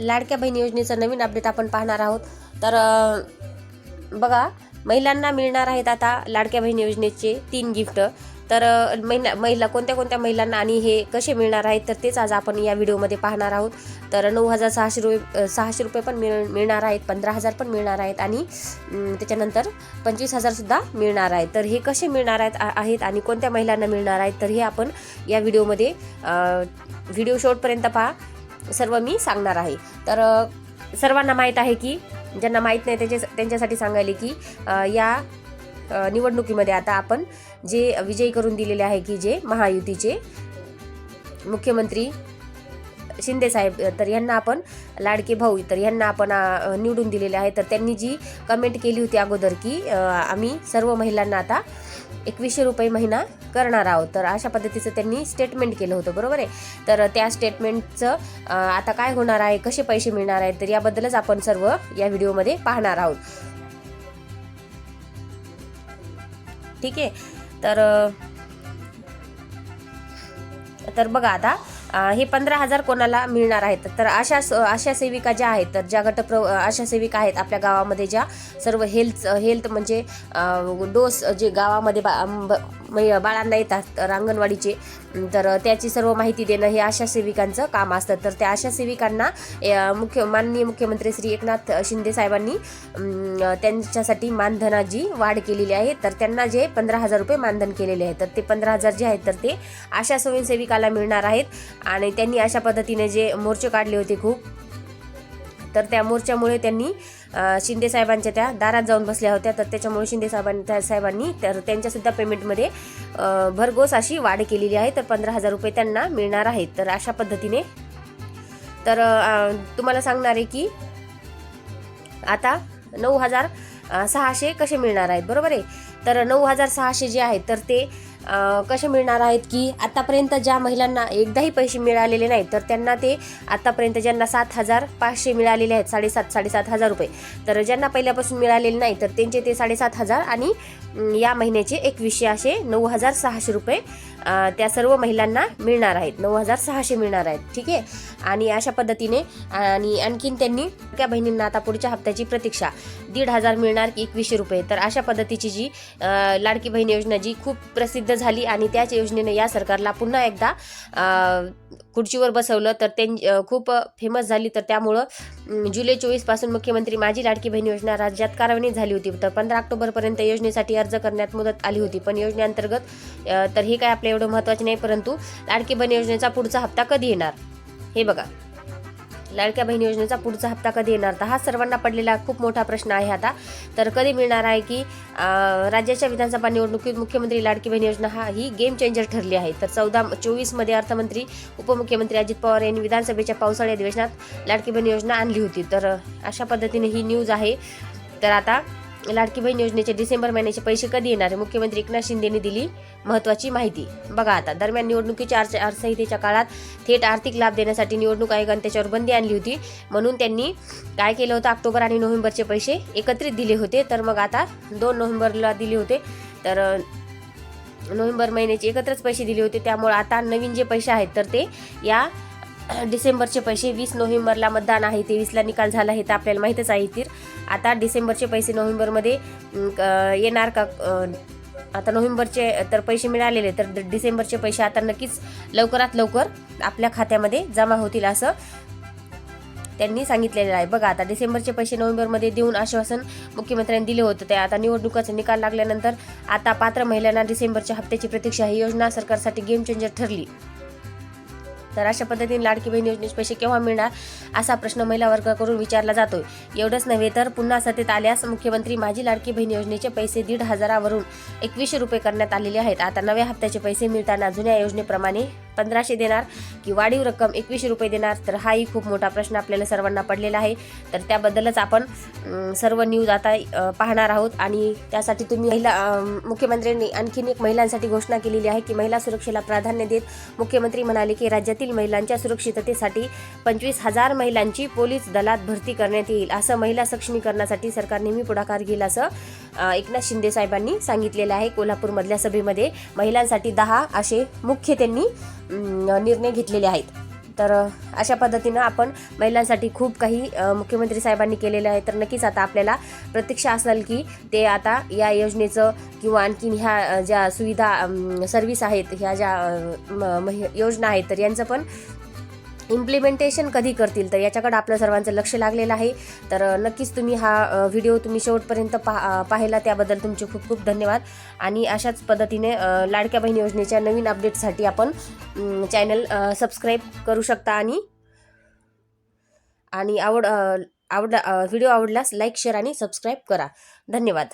लाडक्या बहीण योजनेचं नवीन अपडेट आपण पाहणार आहोत. तर बघा महिलांना मिळणार आहेत आता लाडक्या बहीण योजनेचे तीन गिफ्ट तर महिला महिला कोणत्या कोणत्या महिलांना आणि हे कसे मिळणार आहेत तर तेच आज आपण या व्हिडिओमध्ये पाहणार आहोत. तर नऊ हजार सहाशे रुपये सहाशे रुपये पण मिळ मिळणार आहेत पंधरा हजार पण मिळणार आहेत आणि त्याच्यानंतर पंचवीस हजारसुद्धा मिळणार आहेत. तर हे कसे मिळणार आहेत आहेत आणि कोणत्या महिलांना मिळणार आहेत तर हे आपण या व्हिडिओमध्ये व्हिडिओ शॉर्टपर्यंत पहा. सर्व मी सांगणार आहे. तर सर्वांना माहीत आहे की ज्यांना माहीत नाही त्याच्या त्यांच्यासाठी सांगायले की या निवडणुकीमध्ये आता आपण जे विजयी करून दिलेले आहे की जे महायुतीचे मुख्यमंत्री शिंदे साहेब तर यांना आपण लाडके भाऊ तर यांना आपण निवडून दिलेले आहे. तर त्यांनी जी कमेंट केली होती अगोदर की आम्ही सर्व महिलांना आता एकवीसशे रुपये महिना करणार आहोत. तर अशा पद्धतीचं त्यांनी स्टेटमेंट केलं होतं बरोबर आहे? तर त्या स्टेटमेंटचं आता काय होणार आहे कसे पैसे मिळणार आहेत तर याबद्दलच आपण सर्व या व्हिडिओमध्ये पाहणार आहोत. ठीक आहे? तर तर बघा आता हे पंधरा हजार कोणाला मिळणार आहेत? तर अशा स- आशा सेविका ज्या आहेत तर ज्या गटप्र आशा सेविका आहेत आपल्या गावामध्ये ज्या सर्व हेल्थ हेल्थ म्हणजे डोस जे गावामध्ये बा ब- मै- बाळांना येतात तर अंगणवाडीचे तर त्याची सर्व माहिती देणं हे आशा सेविकांचं काम असतं. तर त्या आशा सेविकांना मुख्य माननीय मुख्यमंत्री श्री एकनाथ शिंदे साहेबांनी त्यांच्यासाठी मानधनाची वाढ केलेली आहे. तर त्यांना जे पंधरा हजार रुपये मानधन केलेले आहे तर ते पंधरा हजार जे आहेत तर ते आशा स्वयंसेविकाला मिळणार आहेत. आणि त्यांनी अशा पद्धतीने जे मोर्चे काढले होते खूप तर त्या मोर्चामुळे त्यांनी शिंदे साहेबांच्या त्या दारात जाऊन बसल्या होत्या. तर त्याच्यामुळे शिंदे साहेबां साहेबांनी तर त्यांच्यासुद्धा पेमेंटमध्ये भरघोस अशी वाढ केलेली आहे. तर पंधरा हजार रुपये त्यांना मिळणार आहेत. तर अशा पद्धतीने तर तुम्हाला सांगणार आहे की आता नऊ हजार सहाशे कसे मिळणार आहेत? बरोबर आहे? तर नऊ हजार सहाशे जे आहेत तर ते कसे मिळणार आहेत की आतापर्यंत ज्या महिलांना एकदाही पैसे मिळालेले नाहीत तर त्यांना ते आतापर्यंत ज्यांना सात हजार पाचशे मिळालेले आहेत साडेसात साडेसात हजार रुपये. तर ज्यांना पहिल्यापासून मिळालेले नाही तर त्यांचे ते साडेसात हजार आणि या महिन्याचे एकवीसशे असे नऊ हजार सहाशे रुपये त्या सर्व महिलांना मिळणार आहेत. नऊ हजार सहाशे मिळणार आहेत. ठीक आहे? आणि अशा पद्धतीने आणि आणखीन त्यांनी त्या बहिणींना आता पुढच्या हप्त्याची प्रतीक्षा दीड हजार मिळणार की एकवीसशे रुपये. तर अशा पद्धतीची जी लाडकी बहीण योजना जी खूप प्रसिद्ध झाली आणि त्याच योजनेने या सरकारला पुन्हा एकदा खुर्चीवर बसवलं तर त्यां खूप फेमस झाली. तर त्यामुळं जुलै चोवीसपासून मुख्यमंत्री माझी लाडकी बहीण योजना राज्यात कार्यान्वित झाली होती. तर पंधरा ऑक्टोबरपर्यंत योजनेसाठी अर्ज करण्यात मुदत आली होती. पण योजनेअंतर्गत तर हे काय आपल्या एवढं महत्त्वाचे नाही परंतु लाडकी बहीण योजनेचा पुढचा हप्ता कधी येणार? हे बघा. लाडक्या बहीण योजनेचा पुढचा हप्ता कधी येणार? तर हा सर्वांना पडलेला खूप मोठा प्रश्न आहे आता. तर कधी मिळणार आहे की राज्याच्या विधानसभा निवडणुकीत मुख्यमंत्री लाडकी बहीण योजना हा ही गेम चेंजर ठरली आहे. तर चौदा चोवीसमध्ये अर्थमंत्री उपमुख्यमंत्री अजित पवार यांनी विधानसभेच्या पावसाळी अधिवेशनात लाडकी बहीण योजना आणली होती. तर अशा पद्धतीने ही न्यूज आहे. तर आता लाडकी बहीण योजनेचे डिसेंबर महिन्याचे पैसे कधी येणार मुख्यमंत्री एकनाथ शिंदेने दिली महत्त्वाची माहिती. बघा आता दरम्यान निवडणुकीच्या आचार आचारसंहितेच्या काळात थेट आर्थिक लाभ देण्यासाठी निवडणूक आयोगाने त्याच्यावर बंदी आणली होती. म्हणून त्यांनी काय केलं होतं? ऑक्टोबर आणि नोव्हेंबरचे पैसे एकत्रित दिले होते. तर मग आता दोन नोव्हेंबरला दिले होते. तर नोव्हेंबर महिन्याचे एकत्रच पैसे दिले होते. त्यामुळे आता नवीन जे पैसे आहेत तर ते या डिसेंबरचे पैसे वीस नोव्हेंबरला मतदान आहे ते वीसला निकाल झाला हे तर आपल्याला माहीतच आहे तर आता डिसेंबरचे पैसे नोव्हेंबरमध्ये येणार का आता नोव्हेंबरचे तर पैसे मिळालेले तर डिसेंबरचे पैसे आता नक्कीच लवकरात लवकर आपल्या खात्यामध्ये जमा होतील असं त्यांनी सांगितलेलं आहे. बघा आता डिसेंबरचे पैसे नोव्हेंबरमध्ये देऊन आश्वासन मुख्यमंत्र्यांनी दिले होते. ते आता निवडणुकाचा निकाल लागल्यानंतर आता पात्र महिलांना डिसेंबरच्या हप्त्याची प्रतीक्षा ही योजना सरकारसाठी गेम चेंजर ठरली. तर अशा पद्धतीने लाडकी बहीण योजनेचे पैसे केव्हा मिळणार असा प्रश्न महिला वर्गाकडून विचारला जातोय. एवढंच नव्हे तर पुन्हा सत्तेत आल्यास मुख्यमंत्री माझी लाडकी बहीण योजनेचे पैसे दीड हजारावरून एकवीसशे रुपये करण्यात आलेले आहेत. आता नव्या हप्त्याचे पैसे मिळताना जुन्या योजनेप्रमाणे पंधराशे देणार की वाढीव रक्कम एकवीसशे रुपये देणार तर हाही खूप मोठा प्रश्न आपल्याला सर्वांना पडलेला आहे. तर त्याबद्दलच आपण सर्व न्यूज आता पाहणार आहोत आणि त्यासाठी तुम्ही महिला मुख्यमंत्र्यांनी आणखीन एक महिलांसाठी घोषणा केलेली आहे की महिला सुरक्षेला प्राधान्य देत मुख्यमंत्री म्हणाले की राज्यातील महिलांच्या सुरक्षिततेसाठी पंचवीस हजार महिलांची पोलीस दलात भरती करण्यात येईल असं महिला सक्षमीकरणासाठी सरकार नेहमी पुढाकार घेईल असं एकनाथ शिंदे साहेबांनी सांगितलेलं आहे. कोल्हापूरमधल्या सभेमध्ये महिलांसाठी दहा असे मुख्य त्यांनी निर्णय घेतलेले आहेत. तर अशा पद्धतीनं आपण महिलांसाठी खूप काही मुख्यमंत्री साहेबांनी केलेलं आहे. तर नक्कीच आता आपल्याला प्रतीक्षा असेल की ते आता या योजनेचं किंवा आणखीन ह्या ज्या सुविधा सर्व्हिस आहेत ह्या ज्या म- योजना आहेत तर यांचं पण इम्प्लिमेंटेशन कधी करतील? तर याच्याकडे आपलं सर्वांचं लक्ष लागलेलं आहे. तर नक्कीच तुम्ही हा व्हिडिओ तुम्ही शेवटपर्यंत पहा पाहिला. त्याबद्दल तुमचे खूप खूप धन्यवाद. आणि अशाच पद्धतीने लाडक्या बहीण योजनेच्या नवीन अपडेटसाठी आपण चॅनल सबस्क्राईब करू शकता. आणि आणि आवड आवडला आवड व्हिडिओ आवडल्यास लाईक शेअर आणि सबस्क्राईब करा. धन्यवाद.